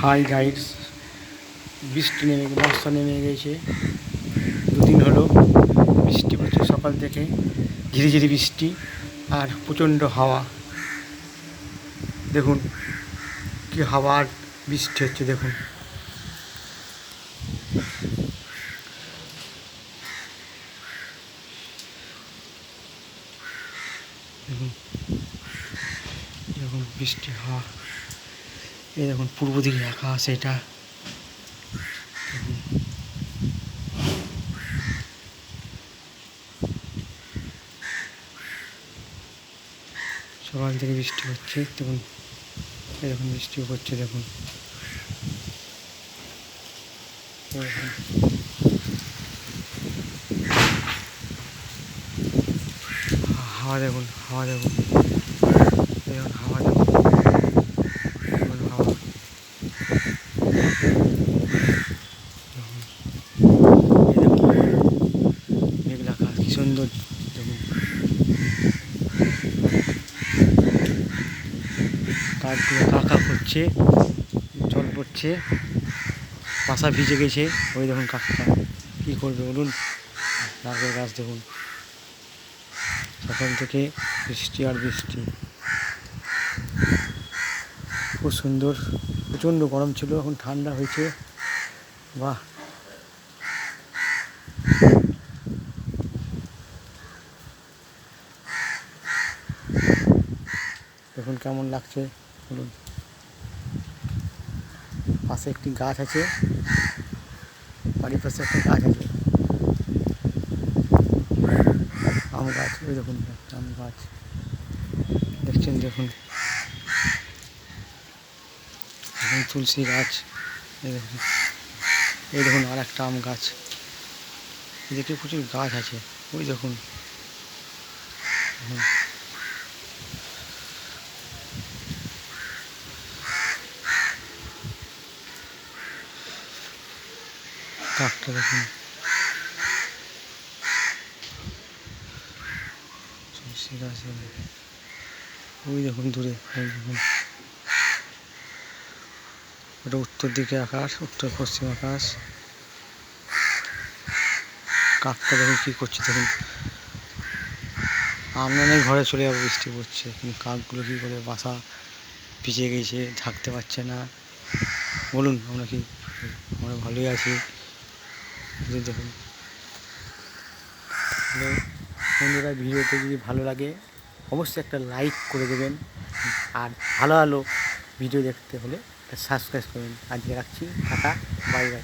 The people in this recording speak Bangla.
হাই গাইডস বৃষ্টি নেমে বর্ষা নেমে গেছে। দুদিন হলো বৃষ্টি পড়ছে সকাল থেকে ঝিরি ঝিরি বৃষ্টি আর প্রচণ্ড হাওয়া। দেখুন, কি হাওয়া আর বৃষ্টি হচ্ছে, দেখুন। দেখুন দেখুন বৃষ্টি হাওয়া এই দেখুন, পূর্ব দিকে আকাশ এটা। সকাল থেকে বৃষ্টি হচ্ছে, দেখুন। এরকম দেখুন বৃষ্টি হচ্ছে, দেখুন। হাওয়া দেখুন হাওয়া দেখুন দেখুন হাওয়া দেখুন। এই দেখুন মেঘলা আকাশ কি সুন্দর দেখুন তার কাকা করছে, জল পড়ছে বাসা ভিজে গেছে। ওই দেখুন কাকটা কী করবে বলুন? নারকেল গাছ দেখুন। সকাল থেকে বৃষ্টি আর বৃষ্টি। খুব সুন্দর, প্রচণ্ড গরম ছিল, এখন ঠান্ডা হয়েছে। বাহ! দেখুন কেমন লাগছে, বলুন। পাশে একটি গাছ আছে, বাড়ির পাশে একটা গাছ আছে। আম গাছ ওই দেখুন আম গাছ। দেখছেন, দেখুন। দেখুন তুলসী গাছ এই দেখুন আর একটা আম গাছ। এদিকে প্রচুর গাছ আছে, ওই দেখুন। দেখুন। কাকটা দেখুন। ওই দেখুন দূরে দেখুন। ওটা উত্তর দিকে আকাশ, উত্তর পশ্চিম আকাশ। কাকটা দেখুন কী করছে, দেখুন। আমরা নয় ঘরে চলে যাব, বৃষ্টি পড়ছে। কিন্তু কাকগুলো কী করে, বাসা ভিজে গেছে, থাকতে পারছে না। বলুন, আমরা কি, আমরা ভালোই আছি। এই দেখুন। বন্ধুরা, ভিডিওতে যদি ভালো লাগে, অবশ্যই একটা লাইক করে দেবেন। আর ভালো ভালো ভিডিও দেখতে হলে সাবস্ক্রাইব করবেন। আজকে রাখছি, টাটা বাই বাই